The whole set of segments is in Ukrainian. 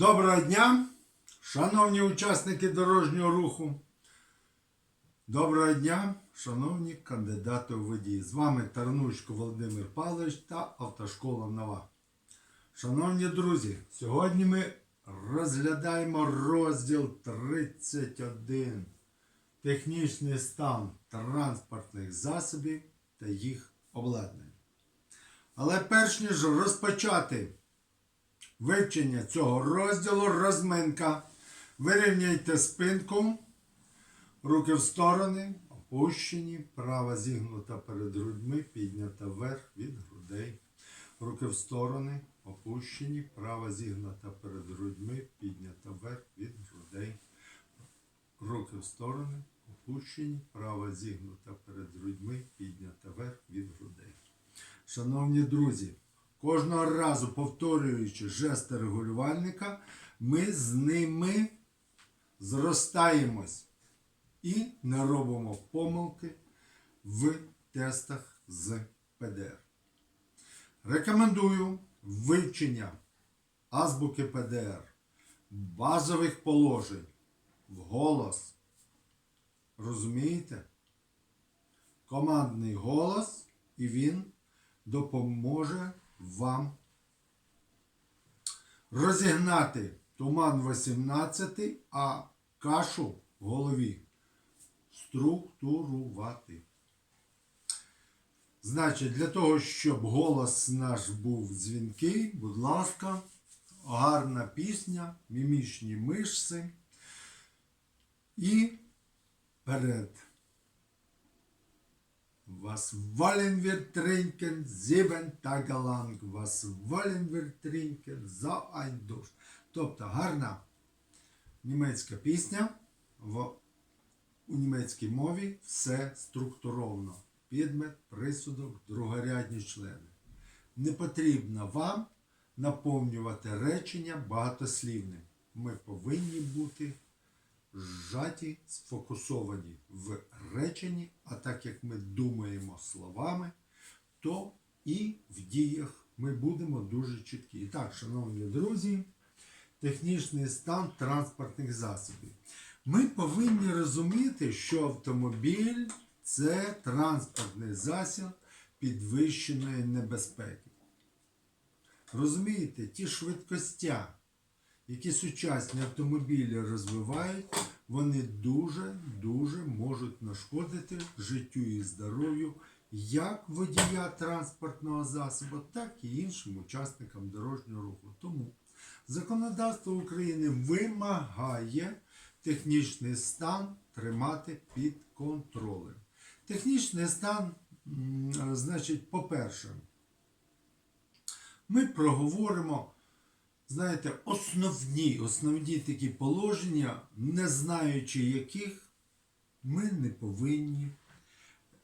Доброго дня, шановні учасники дорожнього руху. Доброго дня, шановні кандидати у водії. З вами Тарнучко Володимир Павлович та Автошкола Нова. Шановні друзі, сьогодні ми розглядаємо розділ 31. Технічний стан транспортних засобів та їх обладнання. Але перш ніж розпочати вивчення цього розділу розминка. Вирівняйте спинку, руки в сторони, опущені, права зігнута перед грудьми, піднята вверх від грудей. Руки в сторони, опущені, права зігнута перед грудьми, піднята вверх від грудей. Руки в сторони, опущені, права зігнута перед грудьми, піднята вверх від грудей. Шановні друзі, кожного разу повторюючи жести регулювальника, ми з ними зростаємось і не робимо помилки в тестах з ПДР. Рекомендую вивчення азбуки ПДР, базових положень, вголос. Розумієте? Командний голос, і він допоможе вам розігнати туман 18, а кашу в голові структурувати. Значить, для того, щоб голос наш був дзвінкий, будь ласка, гарна пісня, мімічні мишці і перед. Was wollen wir trinken? Sieben Tage lang. Was wollen wir trinken? So ein Durst. Тобто гарна німецька пісня в у німецькій мові все структуровано. Підмет, присудок, другорядні члени. Не потрібно вам наповнювати речення багатослівним. Ми повинні бути зжаті, сфокусовані в реченні, а так як ми думаємо словами, то і в діях ми будемо дуже чіткі. І так, шановні друзі, технічний стан транспортних засобів. Ми повинні розуміти, що автомобіль це транспортний засіб підвищеної небезпеки. Розумієте, ті швидкостя, які сучасні автомобілі розвивають, вони дуже-дуже можуть нашкодити життю і здоров'ю як водія транспортного засобу, так і іншим учасникам дорожнього руху. Тому законодавство України вимагає технічний стан тримати під контролем. Технічний стан, значить, по-перше, ми проговоримо знаєте, основні, основні такі положення, не знаючи яких ми не повинні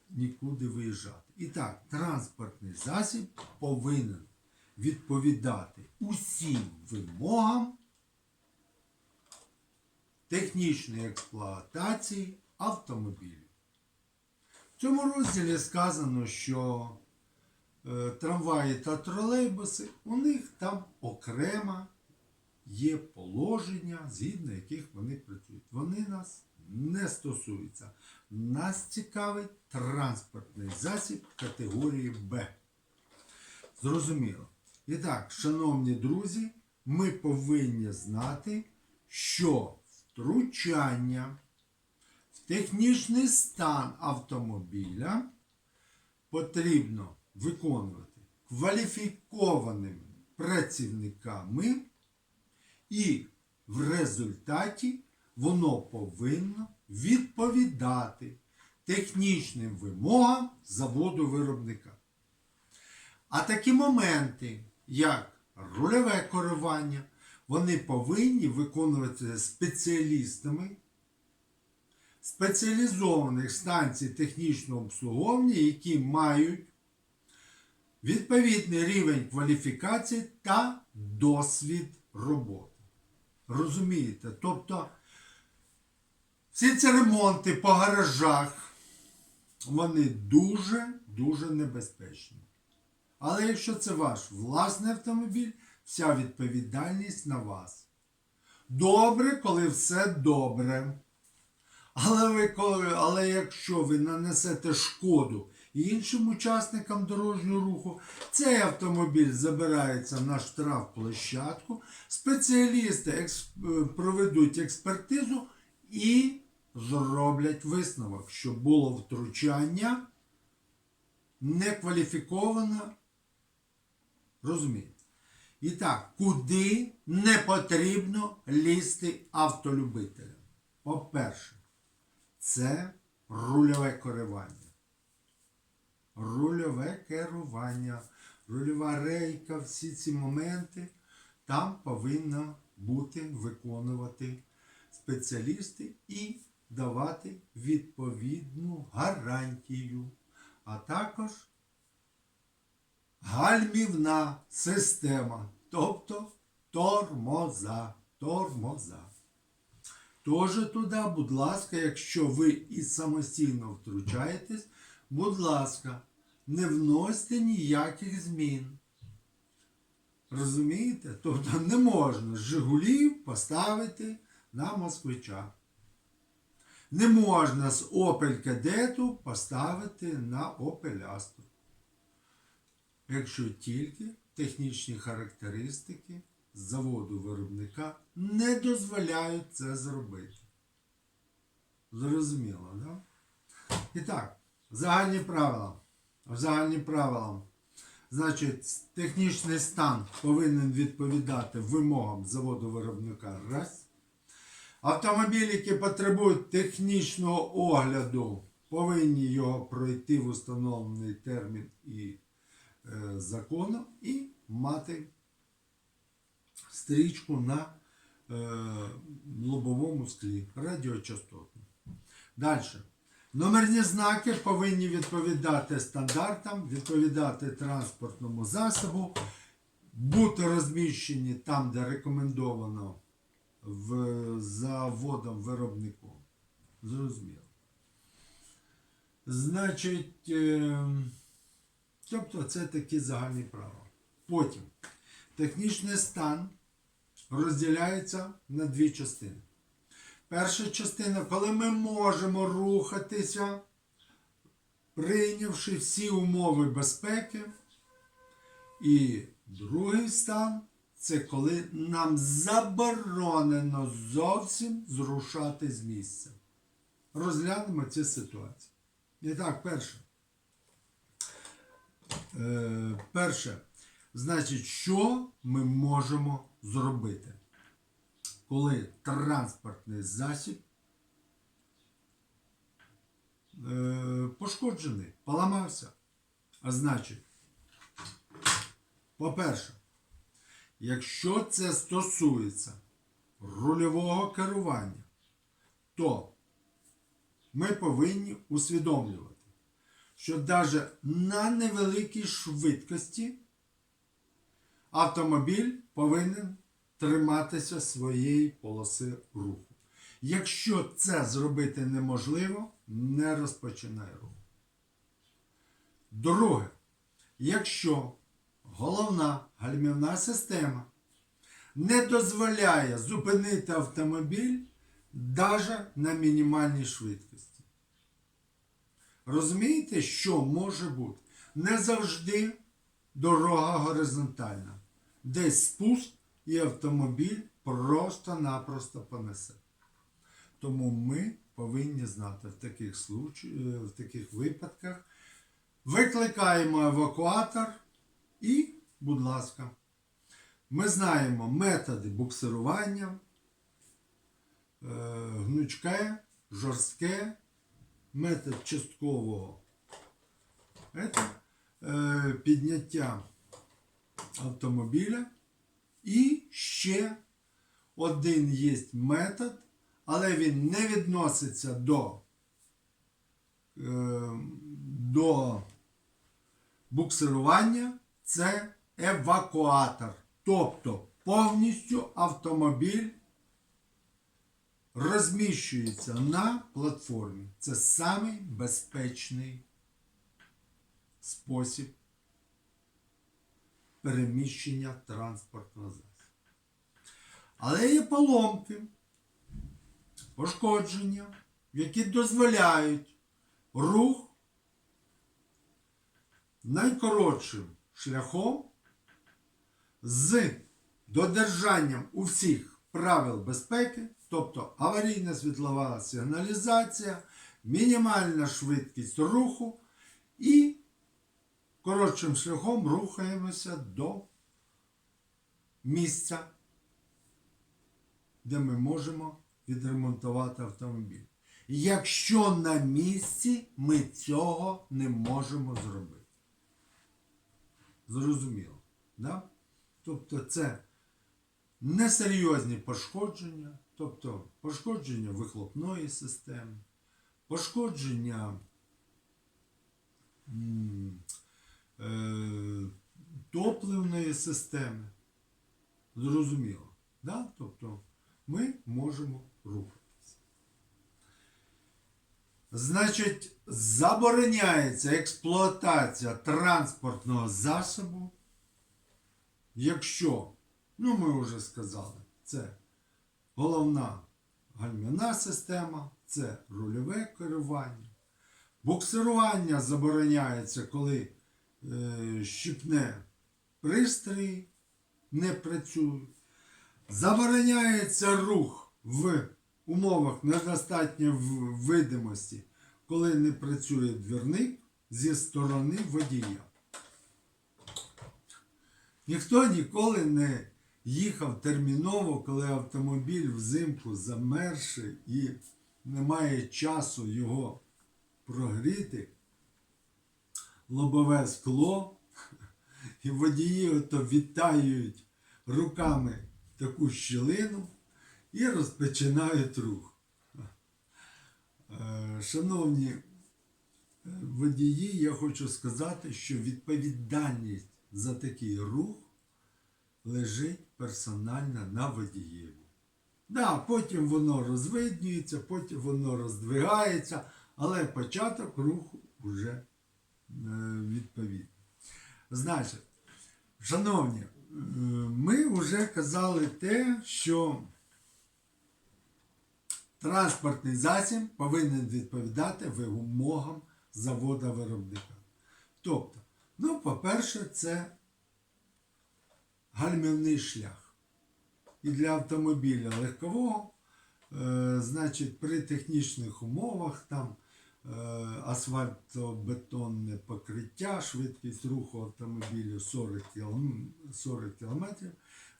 нікуди виїжджати. І так, транспортний засіб повинен відповідати усім вимогам технічної експлуатації автомобілів. В цьому розділі сказано, що трамваї та тролейбуси, у них там окремо є положення, згідно яких вони працюють. Вони нас не стосуються. Нас цікавить транспортний засіб категорії Б. Зрозуміло. І так, шановні друзі, ми повинні знати, що втручання в технічний стан автомобіля потрібно виконувати кваліфікованими працівниками, і в результаті воно повинно відповідати технічним вимогам заводу виробника. А такі моменти, як рульове керування, вони повинні виконувати спеціалістами спеціалізованих станцій технічного обслуговування, які мають відповідний рівень кваліфікації та досвід роботи. Розумієте? Тобто всі ці ремонти по гаражах, вони дуже-дуже небезпечні. Але якщо це ваш власний автомобіль, вся відповідальність на вас. Добре, коли все добре. Але, ви, але якщо ви нанесете шкоду іншим учасникам дорожнього руху, цей автомобіль забирається на штрафплощадку, спеціалісти е, проведуть експертизу і зроблять висновок, що було втручання некваліфіковане. Розумієте? І так, куди не потрібно лізти автолюбителям? По-перше, це рульове керування. Рульове керування, рульова рейка, всі ці моменти там повинна бути, виконувати спеціалісти і давати відповідну гарантію, а також гальмівна система, тобто тормоза, тормоза. Тоже туди, будь ласка, якщо ви і самостійно втручаєтесь, будь ласка, не вносьте ніяких змін. Розумієте? Тобто не можна Жигулів поставити на москвича. Не можна з Opel Кадету поставити на Opel Astra. Якщо тільки технічні характеристики заводу виробника не дозволяють це зробити. Зрозуміло, так? Да? І так, загальні правила. Загальні правила. Значить, технічний стан повинен відповідати вимогам заводу виробника. Раз. Автомобілі, які потребують технічного огляду, повинні його пройти в установлений термін і е, законом і мати стрічку на е, лобовому склі радіочастотну. Далі. Номерні знаки повинні відповідати стандартам, відповідати транспортному засобу, бути розміщені там, де рекомендовано в, заводом виробником. Зрозуміло. Значить, е, тобто це такі загальні правила. Потім технічний стан розділяється на дві частини. Перша частина, коли ми можемо рухатися, прийнявши всі умови безпеки. І другий стан це коли нам заборонено зовсім зрушати з місця. Розглянемо ці ситуації. І так, перше. Е, перше. Значить, що ми можемо зробити? Коли транспортний засіб е, пошкоджений, поламався. А значить, по-перше, якщо це стосується рульового керування, то ми повинні усвідомлювати, що навіть на невеликій швидкості автомобіль повинен триматися своєї полоси руху. Якщо це зробити неможливо, не розпочинай рух. Друге, якщо головна гальмівна система не дозволяє зупинити автомобіль навіть на мінімальній швидкості. Розумієте, що може бути? Не завжди дорога горизонтальна. Десь спуск і автомобіль просто-напросто понесе. Тому ми повинні знати в таких, случ... е, в таких випадках. Викликаємо евакуатор і, будь ласка, ми знаємо методи буксирування, е, гнучке, жорстке, метод часткового е, підняття автомобіля. І ще один є метод, але він не відноситься до, е, до буксирування, це евакуатор. Тобто повністю автомобіль розміщується на платформі. Це самий безпечний спосіб переміщення транспортного засобу. Але є поломки, пошкодження, які дозволяють рух найкоротшим шляхом з додержанням усіх правил безпеки, тобто аварійна світлова сигналізація, мінімальна швидкість руху і коротшим шляхом рухаємося до місця, де ми можемо відремонтувати автомобіль. Якщо на місці ми цього не можемо зробити. Зрозуміло. Да? Тобто це несерйозні пошкодження, тобто пошкодження вихлопної системи, пошкодження топливної системи. Зрозуміло. Да? Тобто ми можемо рухатися. Значить, забороняється експлуатація транспортного засобу, якщо, ну ми вже сказали, це головна гальмівна система, це рульове керування. Буксирування забороняється, коли е, щіпне пристрій не працюють. Забороняється рух в умовах недостатньої видимості, коли не працює двірник зі сторони водія. Ніхто ніколи не їхав терміново, коли автомобіль взимку замерзший і немає часу його прогріти. Лобове скло, і водії ото вітають руками таку щілину і розпочинають рух. Е, Шановні е, водії, я хочу сказати, що відповідальність за такий рух лежить персонально на водієві. Да, потім воно розвиднюється, потім воно роздвигається, але початок руху вже е. Значить, шановні, е, ми вже казали те, що транспортний засіб повинен відповідати вимогам завода виробника. Тобто, ну, по-перше, це гальмівний шлях. І для автомобіля легкового, е, значить, при технічних умовах там асфальтобетонне покриття, швидкість руху автомобілю 40 км. 40 км.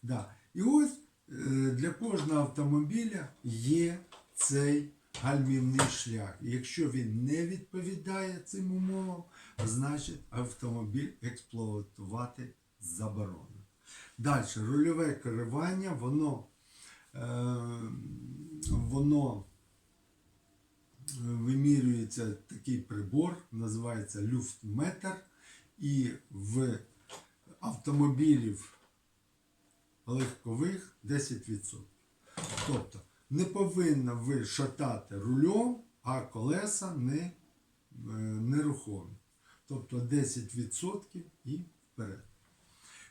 Да. І ось е, для кожного автомобіля є цей гальмівний шлях. Якщо він не відповідає цим умовам, значить автомобіль експлуатувати заборонено. Далі, рульове керування, воно, е, воно е, вимірюється такий прибор, називається люфтметр, і в автомобілів легкових 10%. Тобто не повинно ви шатати рульом, а колеса не, е, нерухомі. Тобто 10% і вперед.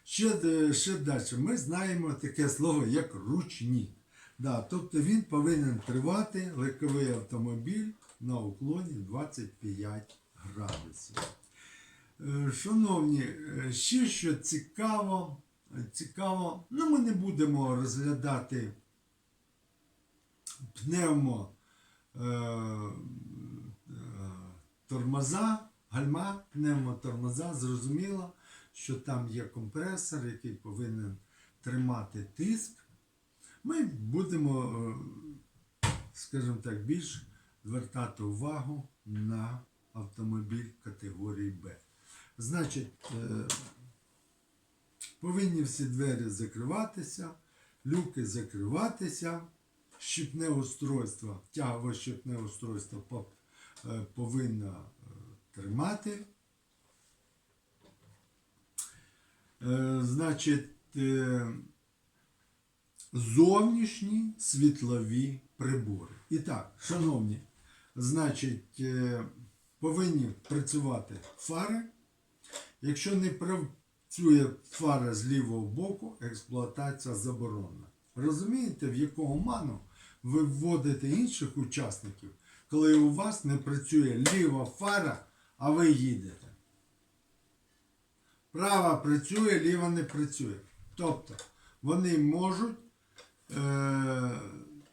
Ще, ще далі. Ми знаємо таке слово, як ручник. Да, тобто він повинен тривати легковий автомобіль на уклоні 25 градусів. Е, Шановні, е, ще що цікаво, е, цікаво, ну ми не будемо розглядати пневмо е, е, тормоза, гальма, пневмотормоза, зрозуміло, що там є компресор, який повинен тримати тиск. Ми будемо, е, скажімо так, більш звертати увагу на автомобіль категорії Б. Значить, е, повинні всі двері закриватися, люки закриватися, щіпне устройство, тягове щіпне устройство е, повинно тримати. Значить, зовнішні світлові прибори. І так, шановні, значить, е, повинні працювати фари. Якщо не працює фара з лівого боку, експлуатація заборонена. Розумієте, в яку оману ви вводите інших учасників, коли у вас не працює ліва фара, а ви їдете. Права працює, ліва не працює. Тобто вони можуть,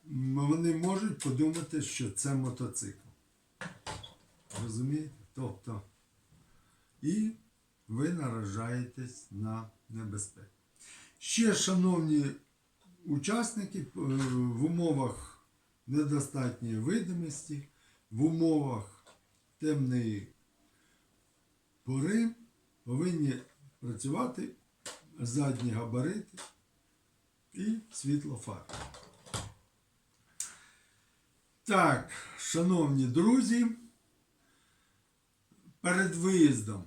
вони можуть подумати, що це мотоцикл. Розумієте? Тобто, і ви наражаєтесь на небезпеку. Ще, шановні учасники, е, в умовах недостатньої видимості, в умовах темної пори повинні працювати задні габарити і світло фар. Так, шановні друзі, перед виїздом,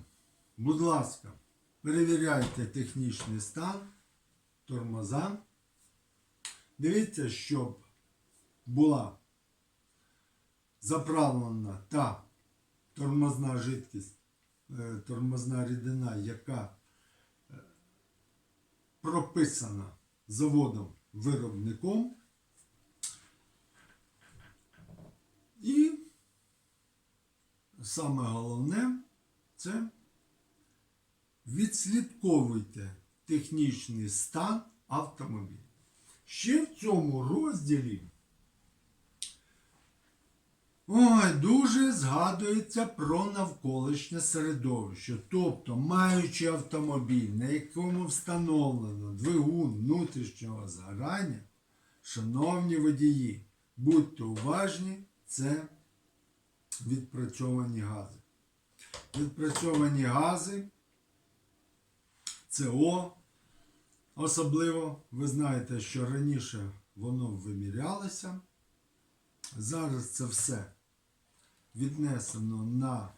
будь ласка, перевіряйте технічний стан тормоза. Дивіться, щоб була заправлена та тормозна жидкість, е, тормозна рідина, яка е, прописана заводом виробником. І саме головне це відслідковуйте технічний стан автомобіля. Ще в цьому розділі ой, дуже згадується про навколишнє середовище. Тобто, маючи автомобіль, на якому встановлено двигун внутрішнього згорання, шановні водії, будьте уважні, це відпрацьовані гази. Відпрацьовані гази, СО, особливо, ви знаєте, що раніше воно вимірялося. Зараз це все віднесено на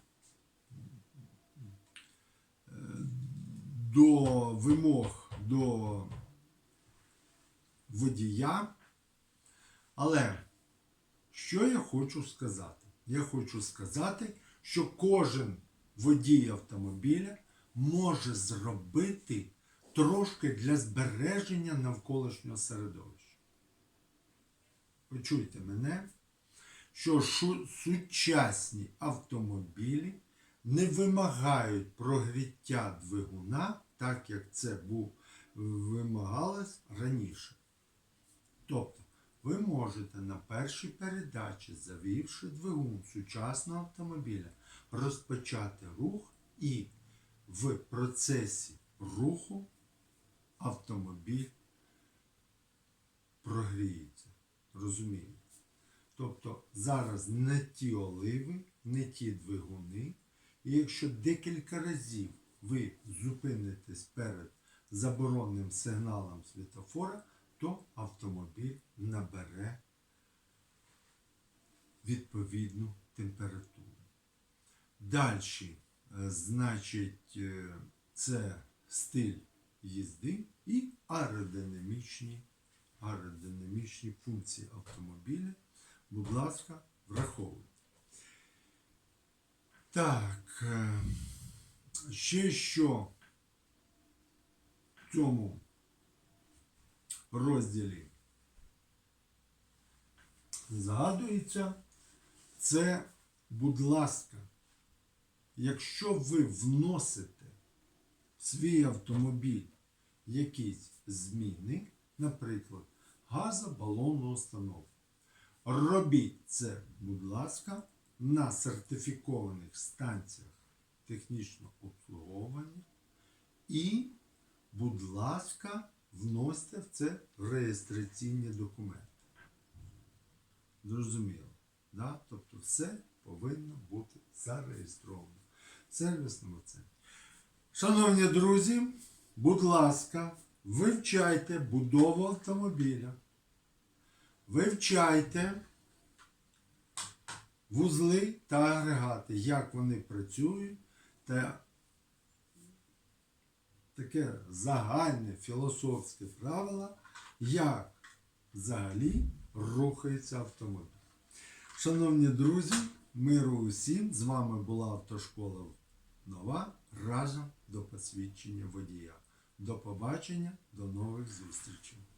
е, до вимог до водія. Але що я хочу сказати? Я хочу сказати, що кожен водій автомобіля може зробити трошки для збереження навколишнього середовища. Почуйте мене, що сучасні автомобілі не вимагають прогріття двигуна, так як це вимагалось раніше. Тобто, ви можете на першій передачі, завівши двигун сучасного автомобіля, розпочати рух і в процесі руху автомобіль прогріється. Розумієте? Тобто зараз не ті оливи, не ті двигуни. І якщо декілька разів ви зупинитесь перед заборонним сигналом світофора, то автомобіль набере відповідну температуру. Далі, значить, е, це стиль їзди і аеродинамічні, аеродинамічні функції автомобіля. Будь ласка, враховуйте. Так, е, ще що в цьому розділі згадується, це, будь ласка, якщо ви вносите в свій автомобіль якісь зміни, наприклад, газобалонну установку, робіть це, будь ласка, на сертифікованих станціях технічного обслуговування і, будь ласка, вносьте в це реєстраційні документи. Зрозуміло. Да? Тобто все повинно бути зареєстровано в сервісному центрі. Шановні друзі, будь ласка, вивчайте будову автомобіля. Вивчайте вузли та агрегати, як вони працюють, та таке загальне філософське правило, як взагалі рухається автомобіль. Шановні друзі, миру усім! З вами була автошкола нова разом до посвідчення водія. До побачення, до нових зустрічей.